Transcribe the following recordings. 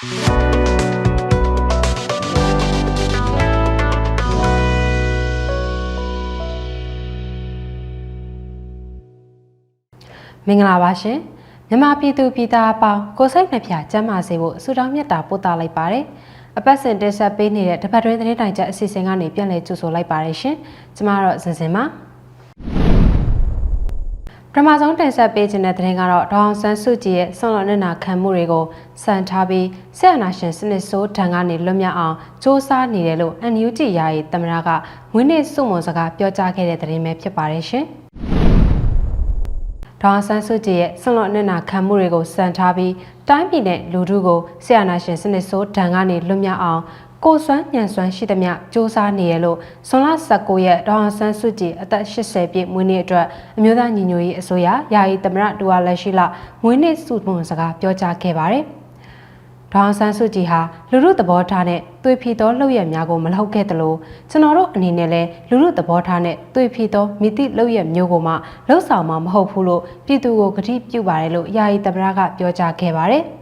မင်္ဂလာပါရှင်မြန်မာပြည်သူပြည်သားအပေါင်းကိုစိတ်နှပြကျမ်းမာစေဖို့ဆုတောင်းမြတ်တာပို့သလိုက်ပါတယ်အပတ်စဉ်တင်ဆက်ပေးနေတဲ့တပတ်တွင်းသတင်းတိုင်ချက်အစီအစဉ်ကနေပြန်လည်ကြိုဆိုလိုက်ပါတယ်ရှင်ကျမတော့စင်စင်ပါ ပထမဆုံးတင်ဆက်ပေးခြင်းတဲ့သတင်းကတော့ဒေါအောင်ဆန်းစုကြည်ရဲ့ဆွန်လွန်နေနာခံမှုတွေကိုစံထားပြီးဆက်အနာရှင်စနစ်ဆိုးတံကနေလွတ်မြောက်အောင်စ조사နေတယ်လို့ NUG ယာယီသမရကငွေနေ့စုမွန်စကားပြောကြားခဲ့တဲ့သတင်းပဲဖြစ်ပါတယ်ရှင်။ဒေါအောင်ဆန်းစုကြည်ရဲ့ဆွန်လွန်အနစ်နာခံမှုတွေကိုစံထားပြီးတိုင်းပြည်နဲ့လူထုကိုဆရာနာရှင်စနစ်ဆိုးဒဏ်ကနေလွတ်မြောက်အောင် ကိုယ်စွမ်းညံစွမ်းရှိသမျှစ조사နေရလို့ဆွန်လ19ရက်ဒေါအောင်ဆန်းစုကြည်အသက်80ပြည့်မွေးနေ့အတွက်အမျိုးသားညီညွတ်ရေးအစိုးရယာယီသမရဒူဝါလက်ရှိလမွေးနေ့စုပုံစကားပြောကြားခဲ့ပါတယ်။ဒေါအောင်ဆန်းစုကြည်ဟာလူမှုသဘောထားနဲ့သွေးဖီသောလှုပ်ရများကိုမလှုပ်ခဲ့သလိုကျွန်တော်တို့အနေနဲ့လည်းလူမှုသဘောထားနဲ့သွေးဖီသောမိတိလှုပ်ရမျိုးကိုမှလှုပ်ဆောင်မှာမဟုတ်ဘူးလို့ပြည်သူကိုကတိပြုပါတယ်လို့ယာယီသမရကပြောကြားခဲ့ပါတယ်။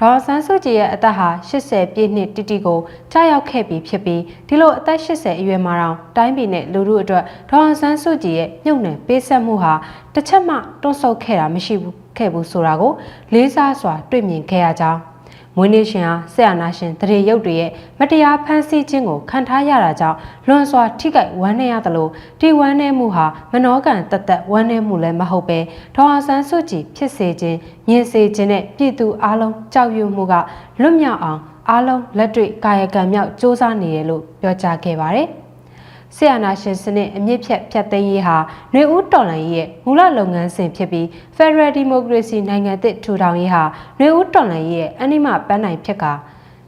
ဒေါ်ဆန်းစုကြည်ရဲ့အသက်ဟာ80ပြည့်နှစ်တိတိကိုကြာရောက်ခဲ့ပြီဖြစ်ပြီးဒီလိုအသက်80အရွယ်မှာတောင်တိုင်းပြည်နဲ့လူထုအတွက်ဒေါ်ဆန်းစုကြည်ရဲ့မြုပ်နှံပေးဆက်မှုဟာတစ်ချက်မှတွန့်ဆုတ်ခဲ့တာမရှိဘူးခဲ့ဘူးဆိုတာကိုလေးစားစွာတွေ့မြင်ခဲ့ရကြောင်း မွေးနေ့ရှင်ဟာဆရာနာရှင်တရေရုပ်တွေရဲ့မတရားဖန်ဆီးခြင်းကိုခံထားရတာကြောင့်လွန်စွာထိခိုက်ဝမ်းနည်းရသလိုဒီဝမ်းနည်းမှုဟာမနောကံတသက်ဝမ်းနည်းမှုလည်းမဟုတ်ပဲဒေါ်အောင်ဆန်းစုကြည်ဖြစ်စေခြင်းမြင်စေခြင်းနဲ့ပြည်သူအလုံးကြောက်ရွံ့မှုကလွတ်မြောက်အောင်အလုံးလက်တွေ့ကာယကံမြောက်စ조사နေရလို့ပြောကြားခဲ့ပါတယ်။ ဆီယနာရှင်စနစ်အမြင့်ဖြတ်ဖြတ်သိမ်းရေးဟာຫນွေဦးတော်လှန်ရေးရဲ့မူလလုပ်ငန်းစဉ်ဖြစ်ပြီး Federal Democracy နိုင်ငံသစ်ထူထောင်ရေးဟာຫນွေဦးတော်လှန်ရေးရဲ့အနိမပန်းနိုင်ဖြစ်ကာ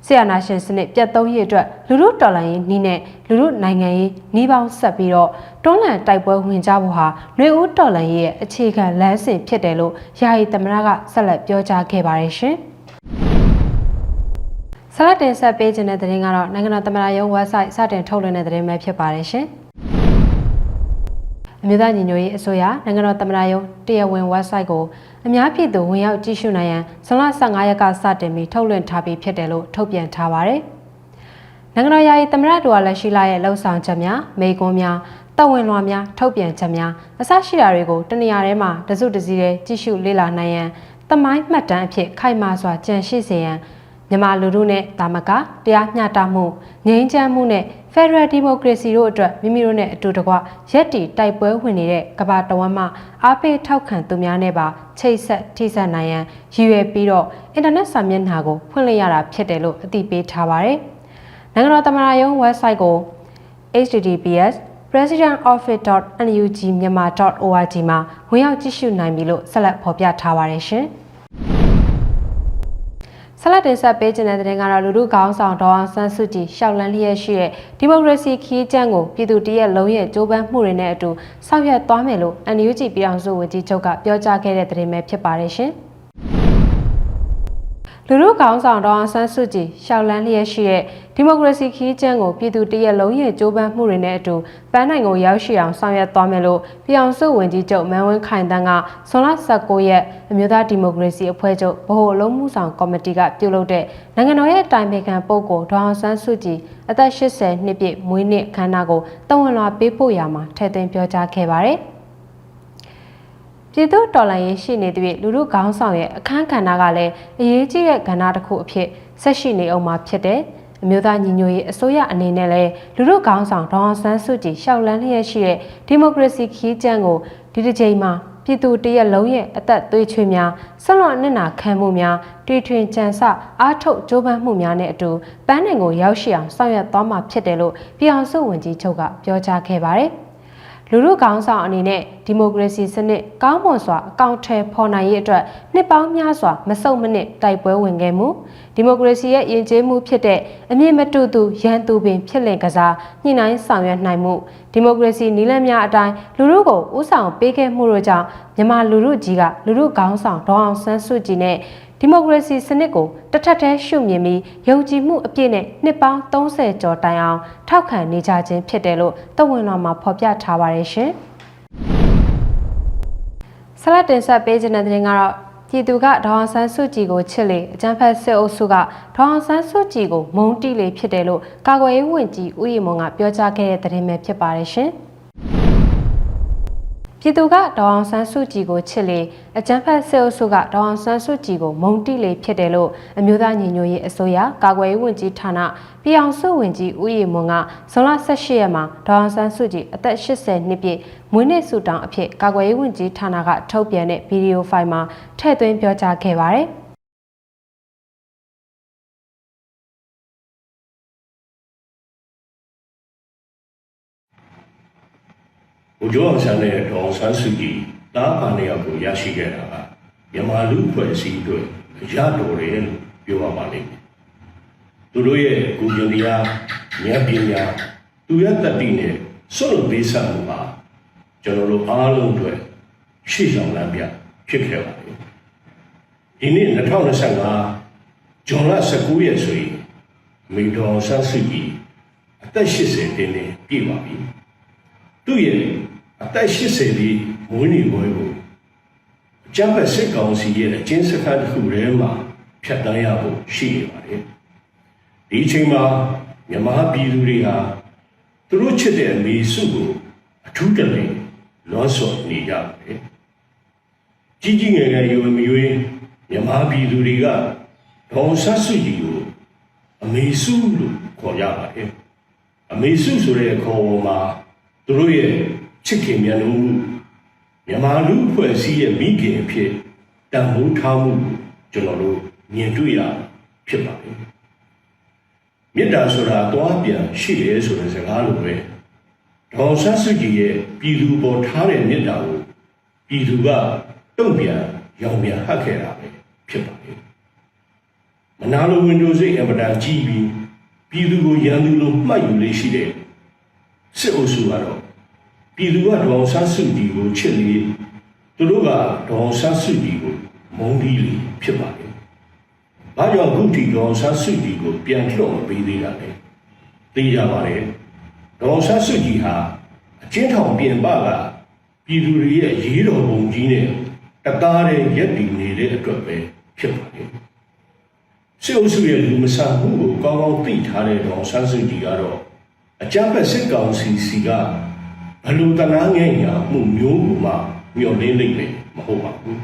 ဆီယနာရှင်စနစ်ပြတ်သုံးရေးအတွက်လူမှုတော်လှန်ရေးနှီးနဲ့လူမှုနိုင်ငံရေးနှီးပေါင်းဆက်ပြီးတော့တွန်းလှန်တိုက်ပွဲဝင်ကြဖို့ဟာຫນွေဦးတော်လှန်ရေးရဲ့အခြေခံလမ်းစဉ်ဖြစ်တယ်လို့ယာယီသမရကဆက်လက်ပြောကြားခဲ့ပါတယ်ရှင်။ ဆရာတင်ဆက်ပေးခြင်းတဲ့သတင်းကတော့နိုင်ငံတော်သမ္မတရုံး website စတင်ထုတ်လွှင့်တဲ့သတင်းပဲဖြစ်ပါတယ်ရှင်။အမျိုးသားညီညွတ်ရေးအစိုးရနိုင်ငံတော်သမ္မတရုံးတရားဝင် website ကိုအများပြည်သူဝင်ရောက်ကြည့်ရှုနိုင်ရန်ဇွန်လ15ရက်ကစတင်ပြီးထုတ်လွှင့်ထားပြီးဖြစ်တယ်လို့ထုတ်ပြန်ထားပါတယ်။နိုင်ငံတော်ယာယီသမ္မတဒူဝါလက်ရှိလာရဲ့လှုပ်ဆောင်ချက်များမိကွန်းများတပ်ဝင်လွှာများထုတ်ပြန်ချက်များအစရှိတာတွေကိုတနေရာထဲမှာတစုတစည်းတည်းကြည့်ရှုလေ့လာနိုင်ရန်တမိုင်းမှတ်တမ်းအဖြစ်ခိုင်မာစွာကြန့်ရှိစေရန် မြန်မာလူထုနဲ့တာမကတရားမျှတမှုငြိမ်းချမ်းမှုနဲ့ Federal Democracy တို့အတွက်မိမိတို့နဲ့အတူတကွရက်တီတိုက်ပွဲဝင်နေတဲ့ကမ္ဘာတဝန်းမှာအားပေးထောက်ခံသူများနဲ့ပါချိတ်ဆက်ထိစပ်နိုင်ရန်ရည်ရွယ်ပြီးတော့အင်တာနက်စာမျက်နှာကိုဖွင့်လှစ်ရတာဖြစ်တယ်လို့အသိပေးထားပါတယ်။နိုင်ငံတော်သမ္မတရုံး website ကို https presidentoffice.nugmyanmar.org မှာဝင်ရောက်ကြည့်ရှုနိုင်ပြီလို့ဆက်လက်ဖော်ပြထားပါတယ်ရှင်။ ဆက်လက်တင်ဆက်ပေးခြင်းတဲ့တဲ့ကတော့လူလူကောင်းဆောင်ဒေါအောင်ဆန်းစုကြည်ရှောက်လန်းလျက်ရှိတဲ့ဒီမိုကရေစီခီးကျန်းကိုပြည်သူတရက်လုံးရဲ့ကြိုးပမ်းမှုတွေနဲ့အတူဆောက်ရွက်သွားမယ်လို့ NUG ပြည်အောင်စုဝန်ကြီးချုပ်ကပြောကြားခဲ့တဲ့သတင်းပဲဖြစ်ပါတယ်ရှင်။ လူလူကောင်းဆောင်ဒေါအောင်ဆန်းစုကြည်ရှောက်လန်းလျက်ရှိတဲ့ဒီမိုကရေစီခီးကျန်းကိုပြည်သူတရက်လုံးရဲ့ကြိုးပမ်းမှုတွေနဲ့အတူပန်းနိုင်ကိုရောက်ရှိအောင်ဆောင်ရွက်သွားမယ်လို့ပြည်အောင်စုဝန်ကြီးချုပ်မန်ဝင်းခိုင်တန်းကဇွန်လ19ရက်အမျိုးသားဒီမိုကရေစီအဖွဲ့ချုပ်ဗဟိုအလုံးမှုဆောင်ကော်မတီကပြုလုပ်တဲ့နိုင်ငံတော်ရဲ့တိုင်ပင်ခံပုဂ္ဂိုလ်ဒေါအောင်ဆန်းစုကြည်အသက်80နှစ်ပြည့်မွေးနေ့အခမ်းအနားကိုတဝန်လွှာပေးပို့ရမှာထည့်သွင်းပြောကြားခဲ့ပါတယ်။ ပြည်သူတော်လှန်ရေးရှိနေသည့်လူလူခေါင်းဆောင်ရဲ့အခန်းကဏ္ဍကလည်းအရေးကြီးတဲ့ကဏ္ဍတစ်ခုအဖြစ်ဆက်ရှိနေအောင်မှာဖြစ်တယ်။အမျိုးသားညီညွတ်ရေးအစိုးရအနေနဲ့လည်းလူလူခေါင်းဆောင်ဒေါအောင်ဆန်းစုကြည်ရှောက်လန်းလျက်ရှိတဲ့ဒီမိုကရေစီခီးကျန်းကိုဒီတစ်ချိန်မှာပြည်သူတရက်လုံးရဲ့အသက်သွေးချွေးများဆက်လွန်နစ်နာခံမှုများတွေ့ထွင်ကြံစအားထုတ်ကြိုးပမ်းမှုများနဲ့အတူပန်းနိုင်ကိုရောက်ရှိအောင်ဆောင်ရွက်သွားမှာဖြစ်တယ်လို့ပြည်အောင်စုဝန်ကြီးချုပ်ကပြောကြားခဲ့ပါတယ်။ လူလူကောင်းဆောင်အနေနဲ့ဒီမိုကရေစီစနစ်ကောင်းမွန်စွာအကောင့်ထဲပေါ်နိုင်ရေးအတွက်နှစ်ပေါင်းများစွာမဆုတ်မနစ်တိုက်ပွဲဝင်ခဲ့မှုဒီမိုကရေစီရဲ့ယဉ်ကျေးမှုဖြစ်တဲ့အမြင့်မတူသူရန်သူပင်ဖြစ်လင်ကစားညှိနှိုင်းဆောင်ရွက်နိုင်မှုဒီမိုကရေစီနည်းလမ်းများအတိုင်းလူလူကိုဥဆောင်ပေးခဲ့မှုတို့ကြောင့်မြန်မာလူလူကြီးကလူလူကောင်းဆောင်ဒေါအောင်ဆန်းစုကြည်နဲ့ ဒီမိုကရေစီစနစ်ကိုတထက်ထဲရှုမြင်ပြီးယုံကြည်မှုအပြည့်နဲ့နှစ်ပေါင်း30ကျော်တိုင်အောင်ထောက်ခံနေကြခြင်းဖြစ်တယ်လို့တဝန်တော်မှာဖော်ပြထားပါတယ်ရှင်။ဆလတ်တင်ဆက်ပေးခြင်းတဲ့တင်ကတော့ပြည်သူကဒေါအောင်ဆန်းစုကြည်ကိုချစ်လေအကြံဖက်စစ်အုပ်စုကဒေါအောင်ဆန်းစုကြည်ကိုမုန်းတီးလေဖြစ်တယ်လို့ကာကွယ်ရေးဝန်ကြီးဦးရီမွန်ကပြောကြားခဲ့တဲ့သတင်းပဲဖြစ်ပါတယ်ရှင်။ ပြည်သူကဒေါအောင်ဆန်းစုကြည်ကိုချစ်လေအကြံဖက်စစ်အုပ်စုကဒေါအောင်ဆန်းစုကြည်ကိုမုန်းတီးလေဖြစ်တယ်လို့အမျိုးသားညီညွတ်ရေးအစိုးရကာကွယ်ရေးဝန်ကြီးဌာနပြည်အောင်စုဝန်ကြီးဦးရီမွန်ကဇွန်လ18ရက်မှာဒေါအောင်ဆန်းစုကြည်အသက်80နှစ်ပြည့်မွေးနေ့ဆုတောင်းအဖြစ်ကာကွယ်ရေးဝန်ကြီးဌာနကထုတ်ပြန်တဲ့ဗီဒီယိုဖိုင်မှာထည့်သွင်းပြောကြားခဲ့ပါတယ်။ ဘုကျောင်းဆန်းတဲ့ဒေါအောင်ဆန်းစုကြည်တားပါနေရောက်ကိုရရှိခဲ့တာကမြန်မာလူဖွဲ့စည်းအတွက်အရတော်တယ်လို့ပြောရပါလိမ့်မယ်။သူတို့ရဲ့ကိုကျင်တရားဉာဏ်ပညာသူရတတိနဲ့စွန့်လွတ်ပေးဆပ်မှုပါကျွန်တော်တို့အားလုံးအတွက်ရှေ့ဆောင်လမ်းပြဖြစ်ခဲ့ပါလိမ့်မယ်။ဒီနေ့2025ဇွန်လ19ရက်ဆိုရင်မိတော်ဆန်းစုကြည်အသက်80တင်းတင်းပြည့်ပါပြီ။သူ့ရဲ့ အသက်80ဒီမွေးနေ့ပွဲကိုအကြမ်းဖက်စစ်ကောင်စီရဲ့အကျဉ်းစခန်းတစ်ခုထဲမှာဖြတ်တန်းရဖို့ရှိနေပါတယ်။ဒီအချိန်မှာမြန်မာပြည်သူတွေဟာသူတို့ချစ်တဲ့အမေစုကိုအထူးတလဲလွန်ဆော်နေကြတယ်။ကြီးကြီးငယ်ငယ်ရွယ်မရွယ်မြန်မာပြည်သူတွေကဒေါန်ဆတ်စုကြည်ကိုအမေစုလို့ခေါ်ကြပါတယ်။အမေစုဆိုတဲ့ခေါ်ပေါ်မှာသူတို့ရဲ့ ချစ်ခင်မြတ်လို့မှုမြန်မာလူအဖွဲ့အစည်းရဲ့မိခင်အဖြစ်တန်ဖိုးထားမှုကိုကျွန်တော်တို့မြင်တွေ့ရဖြစ်ပါတယ်။မေတ္တာဆိုတာသွားပြန်ရှိတယ်ဆိုတဲ့စကားလိုပဲဒေါ်ဆန်းစုကြည်ရဲ့ပြည်သူပေါ်ထားတဲ့မေတ္တာကိုပြည်သူကတုံ့ပြန်ရောင်ပြန်ဟတ်ခဲ့တာပဲဖြစ်ပါတယ်။မနာလိုဝင်တို့စိတ်အမတန်ကြီးပြီးပြည်သူကိုရန်သူလိုမှတ်ယူလေးရှိတဲ့စစ်အုပ်စုကတော့ ပြည်သူကဒေါအောင်ဆန်းစုကြည်ကိုချစ်လေသူတို့ကဒေါအောင်ဆန်းစုကြည်ကိုမုန်းပြီးလေဖြစ်ပါတယ်။ဘာကြောင့်အခုထိဒေါအောင်ဆန်းစုကြည်ကိုပြန်လှော့မပေးသေးတာလဲ။သိကြပါလေ။ဒေါအောင်ဆန်းစုကြည်ဟာအချင်းထောင်ပြင်ပကပြည်သူတွေရဲ့ရေးတော်ပုံကြီးနဲ့တသားတဲ့ရက်တည်နေတဲ့အတွက်ပဲဖြစ်ပါတယ်။စစ်အုပ်စုရဲ့လူမဆန်မှုကိုကောင်းကောင်းသိထားတဲ့ဒေါအောင်ဆန်းစုကြည်ကတော့အကြမ်းဖက်စစ်ကောင်စီစီက ဘယ်လူတနာငယ်ညာမှုမျိုးကိုမှမျှော်လင့်နိုင်မယ်မဟုတ်ပါဘူး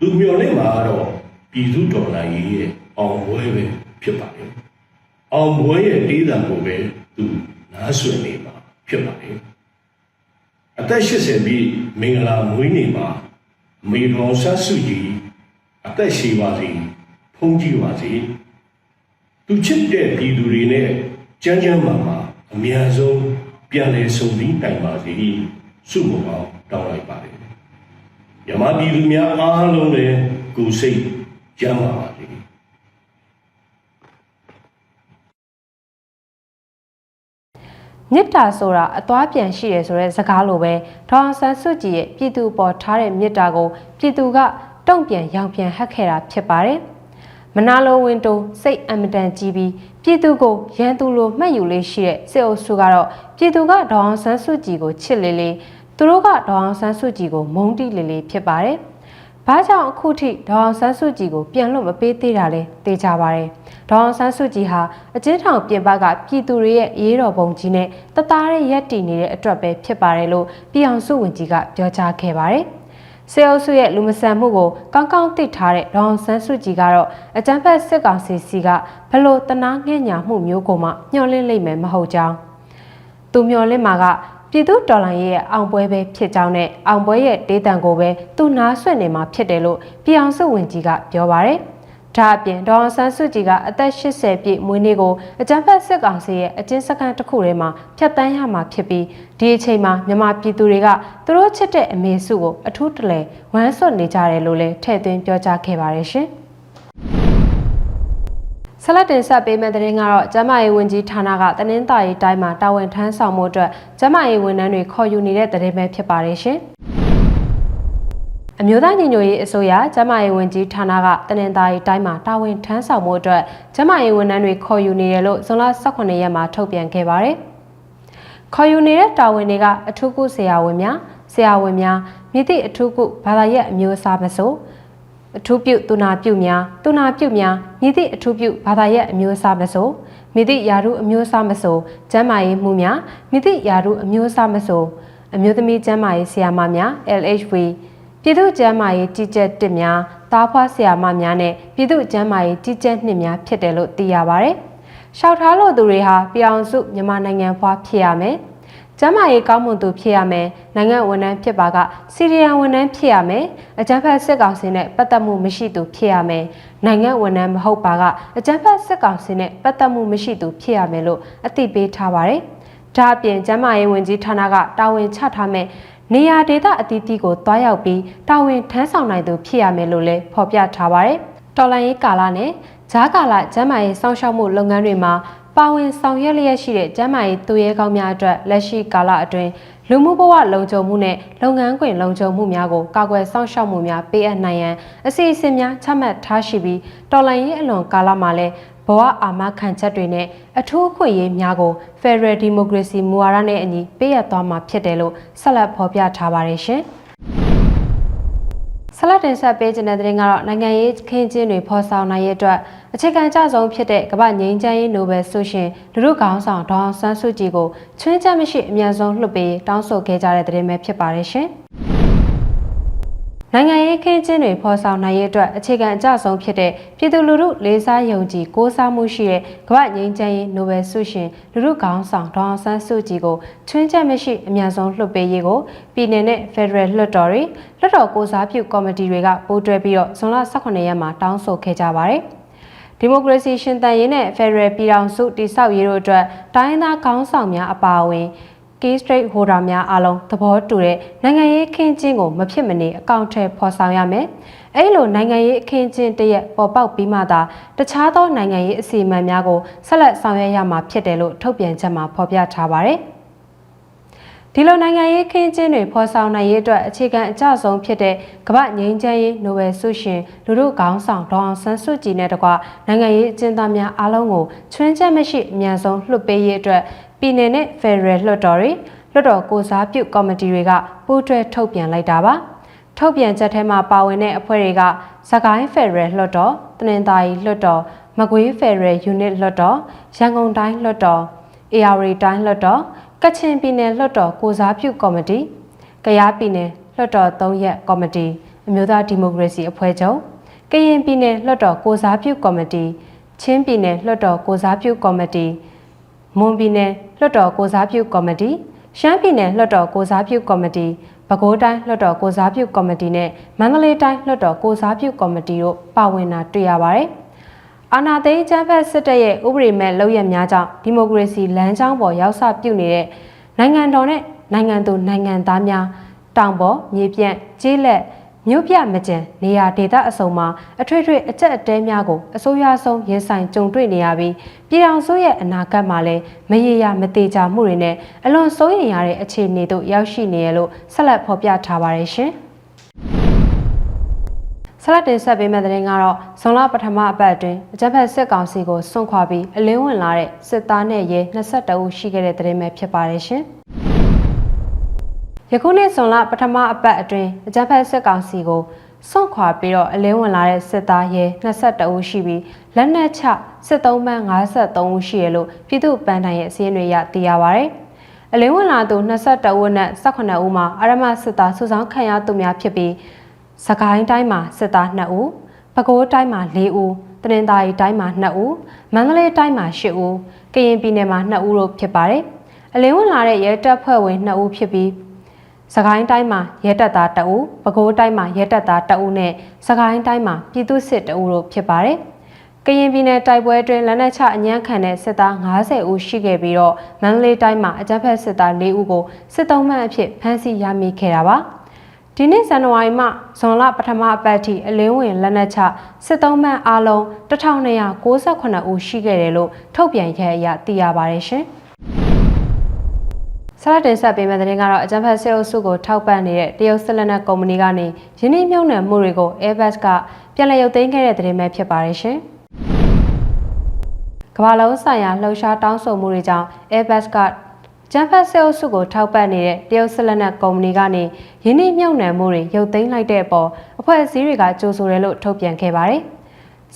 လူမျှော်လင့်မှာကတော့ပြည်သူတော်လှန်ရေးရဲ့အောင်ပွဲပဲဖြစ်ပါတယ်အောင်ပွဲရဲ့တေးသံကိုပဲသူနားဆွင့်နေမှာဖြစ်ပါတယ်အသက်80ပြည့်မင်္ဂလာမွေးနေ့မှာမေတော်ဆန်းစုကြည်အသက်ရှိပါစေဖုံးကြည့်ပါစေသူချစ်တဲ့ပြည်သူတွေနဲ့ကြမ်းကြမ်းမာမာအများဆုံး ပြန်လည်ဆုံပြီးတိုင်ပါစေစုမအောင်တောင်းလိုက်ပါတယ်မြမပြည်သူများအားလုံးလည်းကိုယ်စိတ်ကြမ်းပါပါစေ မေတ္တာဆိုတာအသွားပြန်ရှိတယ်ဆိုတဲ့စကားလိုပဲဒေါအောင်ဆန်းစုကြည်ရဲ့ပြည်သူပေါ်ထားတဲ့မေတ္တာကိုပြည်သူကတုံ့ပြန်ရောင်ပြန်ဟတ်ခဲ့တာဖြစ်ပါတယ်။ မနာလိုဝင်တိုစိတ်အမတန်ကြီးပြီးပြည်သူကိုရန်သူလိုမှတ်ယူလေးရှိတဲ့စစ်အုပ်စုကတော့ပြည်သူကဒေါအောင်ဆန်းစုကြည်ကိုချစ်လေလေသူတို့ကဒေါအောင်ဆန်းစုကြည်ကိုမုန်းတီးလေလေဖြစ်ပါတယ်။ဘာကြောင့်အခုထိဒေါအောင်ဆန်းစုကြည်ကိုပြန်လွတ်မပေးသေးတာလဲသိကြပါရဲ့ဒေါအောင်ဆန်းစုကြည်ဟာအကျဉ်းထောင်ပြင်ပကပြည်သူတွေရဲ့အရေးတော်ပုံကြီးနဲ့တသားရဲ့ရက်တည်နေတဲ့အတွက်ပဲဖြစ်ပါတယ်လို့ပြည်အောင်စုဝန်ကြီးကပြောကြားခဲ့ပါတယ် စေအုပ်စုရဲ့လူမဆန်မှုကိုကောင်းကောင်းသိထားတဲ့ဒေါအောင်ဆန်းစုကြည်ကတော့အကြံဖက်စစ်ကောင်စီစီကဘလို့တနာငဲ့ညာမှုမျိုးကိုမှညှော်လင့်လိမ့်မယ်မဟုတ်ကြောင်းသူမျှော်လင့်မှာကပြည်သူတော်လှန်ရေးရဲ့အောင်ပွဲပဲဖြစ်ကြောင်းနဲ့အောင်ပွဲရဲ့ဒေသံကိုပဲသူနားဆွင့်နေမှာဖြစ်တယ်လို့ပြည်အောင်စုဝန်ကြီးကပြောပါရယ်။ ဒါအပြင်ဒေါအောင်ဆန်းစုကြည်ကအသက်80ပြည့်မွေးနေ့ကိုအကြံဖက်စစ်ကောင်စီရဲ့အကျဉ်းစခန်းတစ်ခုထဲမှာဖျက်ဆီးရမှာဖြစ်ပြီးဒီအချိန်မှာမြန်မာပြည်သူတွေကသူတို့ချစ်တဲ့အမေစုကိုအထူးတလဲဝမ်းစွတ်နေကြတယ်လို့လည်းထည့်သွင်းပြောကြားခဲ့ပါတယ်ရှင်။ဆလတ်တင်ဆက်ပေးမဲ့တဲ့ရင်ကတော့ကျမရေးဝန်ကြီးဌာနကတနင်္သာရီတိုင်းမှာတာဝန်ထမ်းဆောင်မှုအတွက်ကျမရေးဝန်ထမ်းတွေခေါ်ယူနေတဲ့တဲ့ရင်ပဲဖြစ်ပါတယ်ရှင်။ အမျိုးသားညီညွတ်ရေးအစိုးရကျမရေးဝန်ကြီးဌာနကတနင်္သာရီတိုင်းမှာတာဝန်ထမ်းဆောင်မှုအတွက်ကျမရေးဝန်ထမ်းတွေခေါ်ယူနေတယ်လို့ဇွန်လ18ရက်မှာထုတ်ပြန်ခဲ့ပါတယ်။ခေါ်ယူနေတဲ့တာဝန်တွေကအထူးကုဆရာဝန်များဆရာဝန်များမြစ်သည့်အထူးကုဘာသာရပ်အမျိုးအစားမဆိုအထူးပြုသူနာပြုများသူနာပြုများမြည်သည့်အထူးပြုဘာသာရပ်အမျိုးအစားမဆိုမြည်သည့်ယာရုအမျိုးအစားမဆိုကျန်းမာရေးမှုများမြည်သည့်ယာရုအမျိုးအစားမဆိုအမျိုးသမီးကျန်းမာရေးဆရာမများ LHV ပြည်သူ့ကျန်းမာရေးကြီးကြပ်တစ်များသားဖွားဆရာမများနဲ့ပြည်သူ့ကျန်းမာရေးကြီးကြပ်နှစ်များဖြစ်တယ်လို့သိရပါဗျ။ရှောက်ထားလို့သူတွေဟာပြောင်စုမြန်မာနိုင်ငံဖွားဖြစ်ရမယ်။ကျန်းမာရေးကောင်းမွန်သူဖြစ်ရမယ်။နိုင်ငံဝန်ထမ်းဖြစ်ပါကစီရီယံဝန်ထမ်းဖြစ်ရမယ်။အကြမ်းဖက်စစ်ကောင်စီနဲ့ပတ်သက်မှုမရှိသူဖြစ်ရမယ်။နိုင်ငံဝန်ထမ်းမဟုတ်ပါကအကြမ်းဖက်စစ်ကောင်စီနဲ့ပတ်သက်မှုမရှိသူဖြစ်ရမယ်လို့အသိပေးထားပါတယ်။ဒါအပြင်ကျန်းမာရေးဝန်ကြီးဌာနကတာဝန်ချထားမဲ့ နေရာဒေသအသီးသီးကိုတွားရောက်ပြီးတာဝန်ထမ်းဆောင်နိုင်သူဖြစ်ရမယ်လို့လည်းဖော်ပြထားပါတယ်။တော်လန်ရေးကာလနဲ့ဂျားကာလကျန်းမာရေးစောင့်ရှောက်မှုလုပ်ငန်းတွေမှာပါဝင်ဆောင်ရွက်လျက်ရှိတဲ့ကျန်းမာရေးသူရဲကောင်းများအတွက်လက်ရှိကာလအတွင်းလူမှုဘဝလုံခြုံမှုနဲ့လုပ်ငန်းခွင်လုံခြုံမှုများကိုကာကွယ်စောင့်ရှောက်မှုများပေးအပ်နိုင်ရန်အစီအစဉ်များချမှတ်ထားရှိပြီးတော်လန်ရေးအလွန်ကာလမှာလည်းဘ ဝအာမခံချက်တွေနဲ့အထူးအခွင့်အရေးများကို Federal Democracy မူဝါဒနဲ့အညီပေးအပ်သွားမှာဖြစ်တယ်လို့ဆက်လက်ဖော်ပြထားပါတယ်ရှင်။ဆလတ်တင်ဆက်ပေးခြင်းတဲ့တဲ့ရင်ကတော့နိုင်ငံရေးခင်းကျင်းတွေဖော်ဆောင်နိုင်ရဲ့အတွက်အခြေခံကြဆုံးဖြစ်တဲ့ကမ္ဘာငြိမ်းချမ်းရေးနိုဘယ်ဆုရှင်လူထုခေါင်းဆောင်ဒေါအောင်ဆန်းစုကြည်ကိုချွင်းချက်မရှိအမြန်ဆုံးလွှတ်ပေးတောင်းဆိုခဲ့ကြတဲ့တဲ့ရင်ပဲဖြစ်ပါတယ်ရှင်။ နိုင်ငံရေးခင်းကျင်းတွေဖော်ဆောင်နိုင်ရေးအတွက်အခြေခံအကျဆုံးဖြစ်တဲ့ပြည်သူလူထုလေးစားယုံကြည်ကိုးစားမှုရှိတဲ့ကမ္ဘာငြိမ်းချမ်းရေးနိုဘယ်ဆုရှင်လူထုခေါင်းဆောင်ဒေါအောင်ဆန်းစုကြည်ကိုချွင်းချက်မရှိအမြန်ဆုံးလွှတ်ပေးရေးကိုပြည်내နဲ့ Federal လွှတ်တော်တွေလွှတ်တော်ကိုစားပြုကော်မတီတွေကပိုးတွဲပြီးတော့ဇွန်လ18ရက်မှာတောင်းဆိုခဲ့ကြပါတယ်။ဒီမိုကရေစီရှင်သန်ရေးနဲ့ Federal ပြည်ထောင်စုတည်ဆောက်ရေးတို့အတွက်တိုင်းသားခေါင်းဆောင်များအပါအဝင် key straight holder များအားလုံးသဘောတူတဲ့နိုင်ငံရေးခင်းကျင်းကိုမဖြစ်မနေအကောင့်ထဲဖော်ဆောင်ရမယ်။အဲဒီလိုနိုင်ငံရေးအခင်းကျင်းတရက်ပေါ်ပေါက်ပြီးမှသာတခြားသောနိုင်ငံရေးအစီအမံများကိုဆက်လက်ဆောင်ရွက်ရမှာဖြစ်တယ်လို့ထုတ်ပြန်ချက်မှာဖော်ပြထားပါတယ်။ဒီလိုနိုင်ငံရေးခင်းကျင်းတွေဖော်ဆောင်နိုင်ရေးအတွက်အခြေခံအကျဆုံးဖြစ်တဲ့ကမ္ဘာငြိမ်းချမ်းရေးနိုဘယ်ဆုရှင်လူထုခေါင်းဆောင်ဒေါအောင်ဆန်းစုကြည်နဲ့တကွနိုင်ငံရေးအကျဉ်းသားများအားလုံးကိုချွင်းချက်မရှိအမြန်ဆုံးလွှတ်ပေးရေးအတွက် ပြည်내နဲ့ Federal လွှတ်တော်တွေလွှတ်တော်ကိုစားပြုကော်မတီတွေကပူးတွဲထုတ်ပြန်လိုက်တာပါထုတ်ပြန်ချက်ထဲမှာပါဝင်တဲ့အဖွဲ့တွေကစကိုင်း Federal လွှတ်တော်တနင်္သာရီလွှတ်တော်မကွေး Federal Unit လွှတ်တော်ရန်ကုန်တိုင်းလွှတ်တော် AR တိုင်းလွှတ်တော်ကချင်ပြည်နယ်လွှတ်တော်ကိုစားပြုကော်မတီ၊ကယားပြည်နယ်လွှတ်တော်၃ရက်ကော်မတီအမျိုးသားဒီမိုကရေစီအဖွဲ့ချုပ်၊ကရင်ပြည်နယ်လွှတ်တော်ကိုစားပြုကော်မတီ၊ချင်းပြည်နယ်လွှတ်တော်ကိုစားပြုကော်မတီ၊ မွန်ပြည်နယ်လွှတ်တော်ကိုစားပြုကော်မတီ၊ရှမ်းပြည်နယ်လွှတ်တော်ကိုစားပြုကော်မတီ၊ပဲခူးတိုင်းလွှတ်တော်ကိုစားပြုကော်မတီနဲ့မန္တလေးတိုင်းလွှတ်တော်ကိုစားပြုကော်မတီတို့ပါဝင်တာတွေ့ရပါတယ်။အာနာသိန်းချမ်းဖက်စစ်တပ်ရဲ့ဥပဒေမဲ့လုပ်ရများကြောင့်ဒီမိုကရေစီလမ်းကြောင်းပေါ်ရောက်ဆပြုနေတဲ့နိုင်ငံတော်နဲ့နိုင်ငံသူနိုင်ငံသားများတောင်ပေါ်မြေပြန့်ကျေးလက် မြို့ပြမကျန်နေရာဒေသအစုံမှာအထွေထွေအကျက်အတဲများကိုအစိုးရဆုံးရင်ဆိုင်ကြုံတွေ့နေရပြီးပြည်အောင်စုရဲ့အနာဂတ်မှာလည်းမရေရာမသေးကြမှုတွေနဲ့အလွန်စိုးရိမ်ရတဲ့အခြေအနေတို့ရောက်ရှိနေရလို့ဆက်လက်ဖော်ပြထားပါတယ်ရှင်။ဆလတ်တင်ဆက်ပေးမဲ့တဲ့ရင်ကတော့ဇွန်လပထမအပတ်အတွင်းအကြမ်းဖက်စစ်ကောင်စီကိုစွန့်ခွာပြီးအလင်းဝင်လာတဲ့စစ်သားနဲ့ရဲ22ဦးရှိခဲ့တဲ့တဲ့ရင်ပဲဖြစ်ပါတယ်ရှင်။ ယခုနှစ်ဇွန်လပထမအပတ်အတွင်းအကြမ်းဖက်စစ်ကောင်စီကိုစွန့်ခွာပြီးတော့အလင်းဝင်လာတဲ့စစ်သားရဲ22ဦးရှိပြီးလက်နက်ချစစ်သုံးပန်း53ဦးရှိရလို့ပြည်သူ့ပန်းတိုင်ရဲ့အစည်းအဝေးရသိရပါဗျ။အလင်းဝင်လာသူ22ဦးနဲ့18ဦးမှာအာရမစစ်သားစုဆောင်ခံရသူများဖြစ်ပြီးစကိုင်းတိုင်းမှာစစ်သား2ဦးပဲခူးတိုင်းမှာ4ဦးတနင်္သာရီတိုင်းမှာ2ဦးမန္တလေးတိုင်းမှာ8ဦးကရင်ပြည်နယ်မှာ2ဦးတို့ဖြစ်ပါတယ်အလင်းဝင်လာတဲ့ရဲတပ်ဖွဲ့ဝင်2ဦးဖြစ်ပြီး စကိုင်းတိုင်းမှာရဲတပ်သား2ဦးပဲခူးတိုင်းမှာရဲတပ်သား2ဦးနဲ့စကိုင်းတိုင်းမှာပြည်သူ့စစ်2ဦးတို့ဖြစ်ပါတယ်ကရင်ပြည်နယ်တိုက်ပွဲအတွင်းလက်နက်ချအညံ့ခံတဲ့စစ်သား90ဦးရှိခဲ့ပြီးတော့မန္တလေးတိုင်းမှာအကြမ်းဖက်စစ်သား4ဦးကိုစစ်သုံးမှတ်အဖြစ်ဖမ်းဆီးရမိခဲ့တာပါ။ဒီနေ့ဇန်နဝါရီမှဇွန်လပထမအပတ်ထိအလင်းဝင်လက်နက်ချစစ်သုံးမှန်အားလုံး1298ဦးရှိခဲ့တယ်လို့ထုတ်ပြန်ခဲ့အရသိရပါတယ်ရှင်။ ဆရာတင်ဆက်ပေးမယ့်သတင်းကတော့အကြံဖတ်ဆေးအုပ်စုကိုထောက်ပံ့နေတဲ့တရုတ်ဆက်လက်နက်ကုမ္ပဏီကနေယင်းနှိမ့်မြုံနယ်မှုတွေကို Airbus ကပြန်လည်ရုပ်သိမ်းခဲ့တဲ့သတင်းပဲဖြစ်ပါတယ်ရှင်။ကမ္ဘာလုံးဆိုင်ရာလှုပ်ရှားတောင်းဆိုမှုတွေကြောင့် Airbus ကဂျမ်ဖတ်ဆဲအုပ်စုကိုထောက်ပံ့နေတဲ့တရုတ်ဆက်လက်နက်ကုမ္ပဏီကနေယင်းနှိမ့်မြုပ်နှံမှုတွေရုပ်သိမ်းလိုက်တဲ့အပေါ်အဖွဲ့အစည်းတွေကကြိုဆိုတယ်လို့ထုတ်ပြန်ခဲ့ပါတယ်။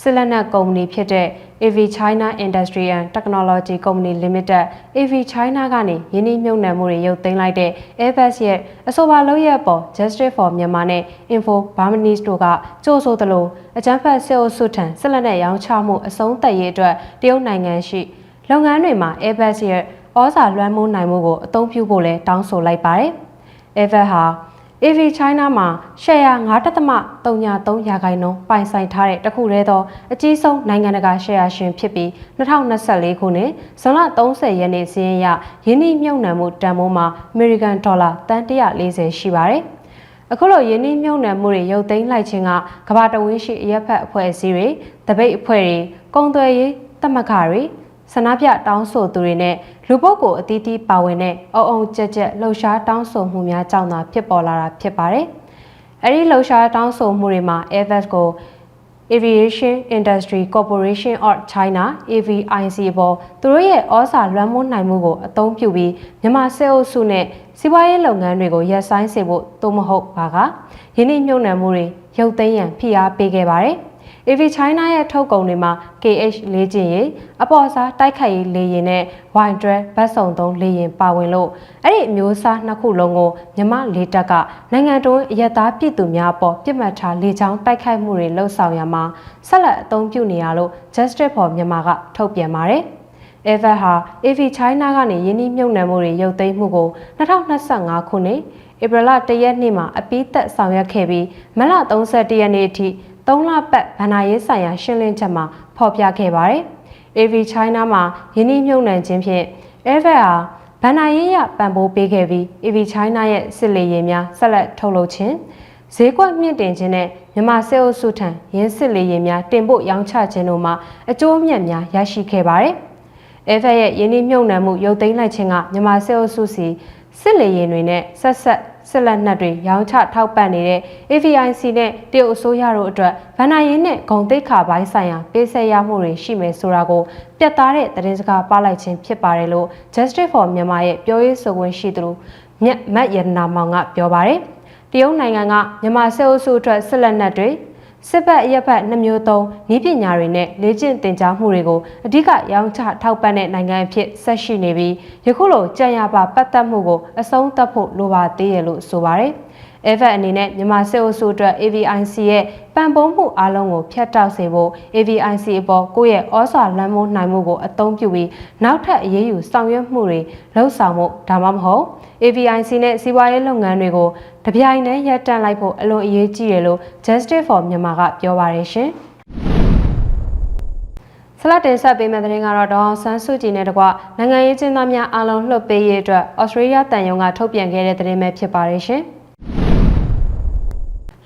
ဆက်လက်နက်ကုမ္ပဏီဖြစ်တဲ့ AV China Industry and Technology Company Limited AV China ကနေယင်းနှိမ့်မြုပ်နှံမှုတွေရုပ်သိမ်းလိုက်တဲ့ Airbus ရဲ့အဆိုပါလုပ်ရက်ပေါ် Justice for Myanmar နဲ့ Info Burmese တို့ကကြိုဆိုသလိုအကြမ်းဖက်ဆဲအုပ်စုထံဆက်လက်နက်ရောင်းချမှုအဆုံးသတ်ရေးအတွက်တရုတ်နိုင်ငံရှိလုပ်ငန်းတွေမှာ Airbus ရဲ့ဩဇာလွှမ်းမိုးနိုင်မှုကိုအသုံးပြုဖို့လည်းတောင်းဆိုလိုက်ပါတယ်။ Airbus ဟာ AV China မှာရှယ်ယာ9.33ရာခိုင်နှုန်းပိုင်ဆိုင်ထားတဲ့တခုတည်းသောအကြီးဆုံးနိုင်ငံတကာရှယ်ယာရှင်ဖြစ်ပြီး2024ခုနှစ်ဇွန်လ30ရက်နေ့စီးရင်ရယင်းနှိမြုပ်နှံမှုတန်ဖိုးမှာ American Dollar တန်140ရှိပါတယ်။အခုလိုယင်းနှိမြုပ်နှံမှုတွေရုပ်သိမ်းလိုက်ခြင်းကကမ္ဘာတဝင်းရှိအရက်ဖက်အဖွဲ့အစည်းတွေတပိတ်အဖွဲ့တွေကုန်သွယ်ရေးတမကတွေ ဆန္ဒပြတောင်းဆိုသူတွေနဲ့လူပုဂ္ဂိုလ်အသီးသီးပါဝင်တဲ့အုံအုံကြက်ကြက်လှုပ်ရှားတောင်းဆိုမှုများကြောင့်သာဖြစ်ပေါ်လာတာဖြစ်ပါတယ်။အဲဒီလှုပ်ရှားတောင်းဆိုမှုတွေမှာ Airbus ကို Aviation Industry Corporation of China AVIC ပေါ်သူတို့ရဲ့ဩဇာလွှမ်းမိုးနိုင်မှုကိုအသုံးပြုပြီးမြန်မာစစ်အုပ်စုနဲ့စီးပွားရေးလုပ်ငန်းတွေကိုရပ်ဆိုင်းစေဖို့သို့မဟုတ်ပါကယင်းနှိမ့်မြုံနှံမှုတွေရုပ်သိမ်းရန်ဖိအားပေးခဲ့ပါတယ်။ AV China ရဲ့ထုတ်ကုန်တွေမှာ KH လေးကျင်ရည်အပေါ်စားတိုက်ခိုက်ရေးလေယာဉ်နဲ့ Y12 ဘတ်စုံသုံးလေယာဉ်ပါဝင်လို့အဲ့ဒီအမျိုးအစားနှစ်ခုလုံးကိုမြမလေတပ်ကနိုင်ငံတော်အရက်သားပြည်သူများအပေါ်ပြစ်မှတ်ထားလေကြောင်းတိုက်ခိုက်မှုတွေလှုပ်ဆောင်ရမှာဆက်လက်အသုံးပြုနေရလို့ Justice for Myanmar ကထုတ်ပြန်ပါတယ်။ Ever ဟာ AV China ကနေယင်းနှိမ့်မြုပ်နှံမှုတွေရုပ်သိမ်းမှုကို2025ခုနှစ်ဧပြီလ1ရက်နေ့မှာအပိသက်ဆောင်ရွက်ခဲ့ပြီးမလ31ရက်နေ့အထိ 3လပတ်ဗဏ္ဍာရေးဆိုင်ရာရှင်းလင်းချက်မှာဖော်ပြခဲ့ပါတယ်။ AV China မှာယင်းနှိမ့်မြုပ်နှံခြင်းဖြင့် Ever ဟာဗဏ္ဍာရေးရပံ့ပိုးပေးခဲ့ပြီး AV China ရဲ့စစ်လေယာဉ်များဆက်လက်ထုတ်လုပ်ခြင်းဈေးကွက်မြင့်တင်ခြင်းနဲ့မြန်မာစစ်အုပ်စုထံရင်းစစ်လေယာဉ်များတင်ပို့ရောင်းချခြင်းတို့မှာအကျိုးအမြတ်များရရှိခဲ့ပါတယ်။ Ever ရဲ့ယင်းနှိမ့်မြုပ်နှံမှုရုပ်သိမ်းလိုက်ခြင်းကမြန်မာစစ်အုပ်စုစီစစ်လေယာဉ်တွေနဲ့ဆက်ဆက် စစ်လက်နက်တွေရောင်းချထောက်ပံ့နေတဲ့ AVIC နဲ့တရုတ်အစိုးရတို့အတွက်ဗန်နာရင်းနဲ့ဂုံတိတ်ခါပိုင်းဆိုင်ရာပေးဆက်ရမှုတွေရှိမယ်ဆိုတာကိုပြတ်သားတဲ့သတင်းစကားပါလိုက်ခြင်းဖြစ်ပါတယ်လို့ Justice for Myanmar ရဲ့ပြောရေးဆိုခွင့်ရှိသူမြတ်မတ်ရတနာမောင်ကပြောပါတယ်။တရုတ်နိုင်ငံကမြန်မာစစ်အုပ်စုအတွက်စစ်လက်နက်တွေ စစ်ဘက်အရက်ဘက်နှမျိုးသုံးဤပညာတွေနဲ့လေ့ကျင့်သင်ကြားမှုတွေကိုအဓိကရောင်းချထောက်ပံ့တဲ့နိုင်ငံအဖြစ်ဆက်ရှိနေပြီးယခုလိုကြံရပါပတ်သက်မှုကိုအဆုံးသတ်ဖို့လိုပါသေးရလို့ဆိုပါတယ်။ EVA အနေနဲ့မြန်မာစစ်အုပ်စုအတွက် AVIC ရဲ့ပံ့ပိုးမှုအလုံးကိုဖျက်တောက်စေဖို့ AVIC အပေါ်ကိုယ့်ရဲ့ဩဇာလွှမ်းမိုးနိုင်မှုကိုအသုံးပြုပြီးနောက်ထပ်အရေးယူဆောင်ရွက်မှုတွေလှုပ်ဆောင်မှုဒါမှမဟုတ် AVIC နဲ့စီးပွားရေးလုပ်ငန်းတွေကိုတပြိုင်တည်းရပ်တန့်လိုက်ဖို့အလွန်အရေးကြီးတယ်လို့ Justice for Myanmar ကပြောပါတယ်ရှင်။ဆလတ်တင်ဆက်ပေးမယ့်သတင်းကတော့ဒေါအောင်ဆန်းစုကြည်နဲ့တကွနိုင်ငံရေးကျင်းသားများအားလုံးလှုပ်ပေးရေးအတွက်ဩစတြေးလျတန်ယုံကထုတ်ပြန်ခဲ့တဲ့သတင်းပဲဖြစ်ပါတယ်ရှင်။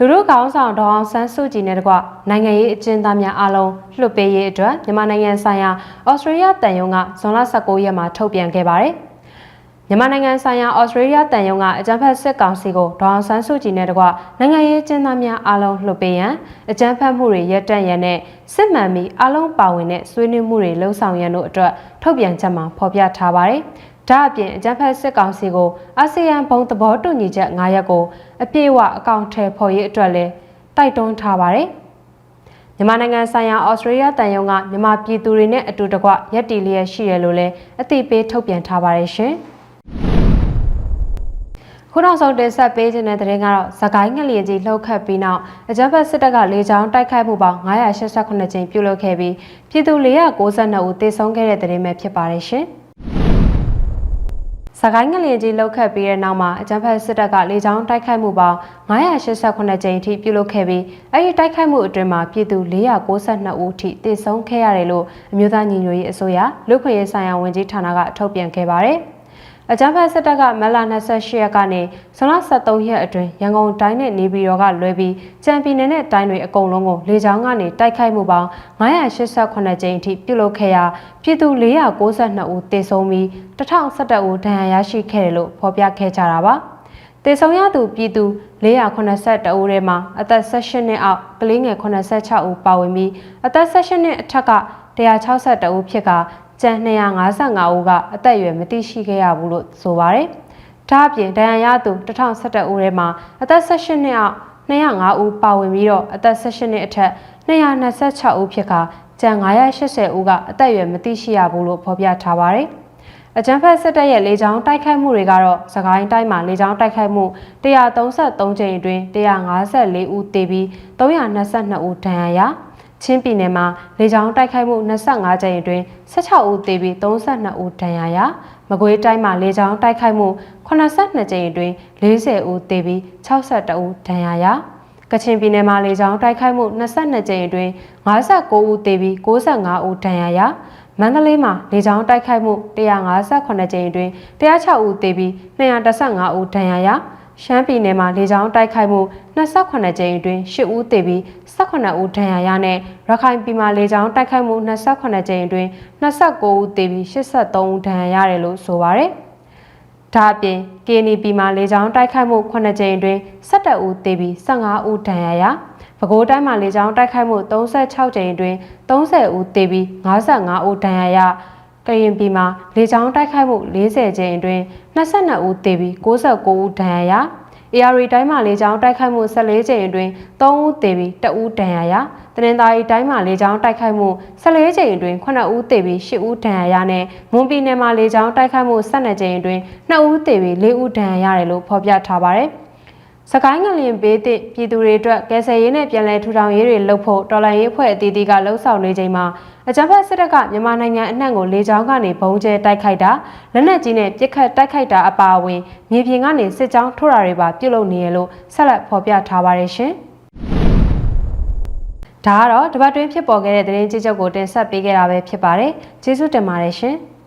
လူတို့ကောင်းဆောင်ဒေါအောင်ဆန်းစုကြည်နဲ့တကွနိုင်ငံရေးအကျဉ်းသားများအားလုံးလွှတ်ပေးရေးအတွက်မြန်မာနိုင်ငံဆိုင်ရာဩစတြေးလျတန်ယုံကဇွန်လ19ရက်မှာထုတ်ပြန်ခဲ့ပါတယ်။မြန်မာနိုင်ငံဆိုင်ရာဩစတြေးလျတန်ယုံကအကြံဖက်စစ်ကောင်စီကိုဒေါအောင်ဆန်းစုကြည်နဲ့တကွနိုင်ငံရေးကျင်းသားများအားလုံးလှုပ်ပေးရန်အကြံဖက်မှုတွေရပ်တန့်ရန်နဲ့စစ်မှန်ပြီးအားလုံးပါဝင်တဲ့ဆွေးနွေးမှုတွေလှုံ့ဆော်ရန်တို့အတွက်ထုတ်ပြန်ချက်မှာဖော်ပြထားပါတယ်။ ဒါအပြင်အကြံဖက်စစ်ကောင်စီကိုအာဆီယံဘုံသဘောတူညီချက်9ရပ်ကိုအပြည့်အဝအကောင့်ထဲဖော်ရေးအတွက်လည်းတိုက်တွန်းထားပါတယ်။မြန်မာနိုင်ငံဆိုင်ရာဩစတြေးလျတန်ယုံကမြန်မာပြည်သူတွေနဲ့အတူတကွရက်တီလျက်ရှိရလို့လည်းအသိပေးထုတ်ပြန်ထားပါတယ်ရှင်။ခုနောက်ဆုံးတင်ဆက်ပေးခြင်းတဲ့သတင်းကတော့သကိုင်းငလျင်ကြီးလှုပ်ခတ်ပြီးနောက်အကြမ်းဖက်စစ်တပ်ကလေကြောင်းတိုက်ခိုက်မှုပေါင်း988ကြိမ်ပြုလုပ်ခဲ့ပြီးပြည်သူ492ဦးသေဆုံးခဲ့တဲ့သတင်းပဲဖြစ်ပါတယ်ရှင်။ စကိုင်းငလျင်ကြီးလှုပ်ခတ်ပြီးတဲ့နောက်မှာအကြမ်းဖက်စစ်တပ်ကလေကြောင်းတိုက်ခိုက်မှုပေါင်း988ကြိမ်အထိပြုလုပ်ခဲ့ပြီးအဲဒီတိုက်ခိုက်မှုအတွင်းမှာပြည်သူ492ဦးထိသေဆုံးခဲ့ရတယ်လို့အမျိုးသားညီညွတ်ရေးအစိုးရလူခွင့်ရေးဆိုင်ရာဝန်ကြီးဌာနကထုတ်ပြန်ခဲ့ပါတယ်။ အကြမ်းဖက်စစ်တပ်ကမလ28ရက်ကနေဇွန်လ23ရက်အတွင်းရန်ကုန်တိုင်းနဲ့နေပြည်တော်ကလွဲပြီးကြံပြည်နယ်နဲ့တိုင်းတွေအကုန်လုံးကိုလေကြောင်းကနေတိုက်ခိုက်မှုပေါင်း988ကြိမ်အထိပြုလုပ်ခဲ့ရာပြည်သူ492ဦးသေဆုံးပြီး1011ဦးဒဏ်ရာရရှိခဲ့တယ်လို့ဖော်ပြခဲ့ကြတာပါ။တေဆုံရသူပြည်သူ482ဦးထဲမှာအသက်18နှစ်အောက်ကလေးငယ်86ဦးပါဝင်ပြီးအသက်18နှစ်အထက်က162ဦးဖြစ်က ကျန်255ဦးကအသက်အရွယ်မသိရှိခဲ့ရဘူးလို့ဆိုပါတယ်။ဒါအပြင်ဒဏ်ရာရသူ1011ဦးထဲမှာအသက်18နှစ်အောက်205ဦးပါဝင်ပြီးတော့အသက်18နှစ်အထက်226ဦးဖြစ်ကကျန်980ဦးကအသက်အရွယ်မသိရှိရဘူးလို့ဖော်ပြထားပါတယ်။အကြံဖက်စစ်တပ်ရဲ့လေကြောင်းတိုက်ခိုက်မှုတွေကတော့စကိုင်းတိုင်းမှာလေကြောင်းတိုက်ခိုက်မှု133ကြိမ်အတွင်း154ဦးသေပြီး322ဦးဒဏ်ရာရ ချင်းပြည်နယ်မှာလေကြောင်းတိုက်ခိုက်မှု25ကြိမ်အတွင်း16ဦးသေပြီး32ဦးဒဏ်ရာရမကွေးတိုင်းမှာလေကြောင်းတိုက်ခိုက်မှု82ကြိမ်အတွင်း40ဦးသေပြီး62ဦးဒဏ်ရာရကချင်ပြည်နယ်မှာလေကြောင်းတိုက်ခိုက်မှု22ကြိမ်အတွင်း59ဦးသေပြီး65ဦးဒဏ်ရာရမန္တလေးမှာလေကြောင်းတိုက်ခိုက်မှု158ကြိမ်အတွင်း106ဦးသေပြီး215ဦးဒဏ်ရာရ ရှမ်းပြည်နယ်မှာလေကြောင်းတိုက်ခိုက်မှု28ကြိမ်အတွင်း10ဦးသေပြီး18ဦးဒဏ်ရာရနဲ့ရခိုင်ပြည်မှာလေကြောင်းတိုက်ခိုက်မှု28ကြိမ်အတွင်း29ဦးသေပြီး83ဦးဒဏ်ရာရတယ်လို့ဆိုပါတယ်။ဒါအပြင် KNP မှာလေကြောင်းတိုက်ခိုက်မှု9ကြိမ်အတွင်း17ဦးသေပြီး15ဦးဒဏ်ရာရပဲခူးတိုင်းမှာလေကြောင်းတိုက်ခိုက်မှု36ကြိမ်အတွင်း30ဦးသေပြီး55ဦးဒဏ်ရာရ ကရင်ပြည်မှာလေကြောင်းတိုက်ခိုက်မှု40ကြိမ်အတွင်း22ဦးသေပြီး69ဦးဒဏ်ရာရ AR တိုင်းမှာလေကြောင်းတိုက်ခိုက်မှု14ကြိမ်အတွင်း3ဦးသေပြီး2ဦးဒဏ်ရာရတနင်္သာရီတိုင်းမှာလေကြောင်းတိုက်ခိုက်မှု14ကြိမ်အတွင်း9ဦးသေပြီး10ဦးဒဏ်ရာရနဲ့မွန်ပြည်နယ်မှာလေကြောင်းတိုက်ခိုက်မှု12ကြိမ်အတွင်း2ဦးသေပြီး4ဦးဒဏ်ရာရတယ်လို့ဖော်ပြထားပါတယ်။ စကိုင်းငလျင်ဘေးသည့်ပြည်သူတွေအတွက်ကယ်ဆယ်ရေးနဲ့ပြည်내ထူထောင်ရေးတွေလုပ်ဖို့တော်လှန်ရေးအဖွဲ့အသီးသီးကလှုံ့ဆော်နေချိန်မှာအကြမ်းဖက်စစ်တပ်ကမြန်မာနိုင်ငံအနှံ့ကိုလေကြောင်းကနေဘုံကျဲတိုက်ခိုက်တာလက်နက်ကြီးနဲ့ပစ်ခတ်တိုက်ခိုက်တာအပါအဝင်မြေပြင်ကနေစစ်ကြောင်းထိုးတာတွေပါပြုလုပ်နေရလို့ဆက်လက်ဖော်ပြထားပါတယ်ရှင်။ဒါကတော့တပတ်တွင်းဖြစ်ပေါ်ခဲ့တဲ့သတင်းကြည့်ချုပ်ကိုတင်ဆက်ပေးခဲ့တာပဲဖြစ်ပါတယ်။ကျေးဇူးတင်ပါတယ်ရှင်။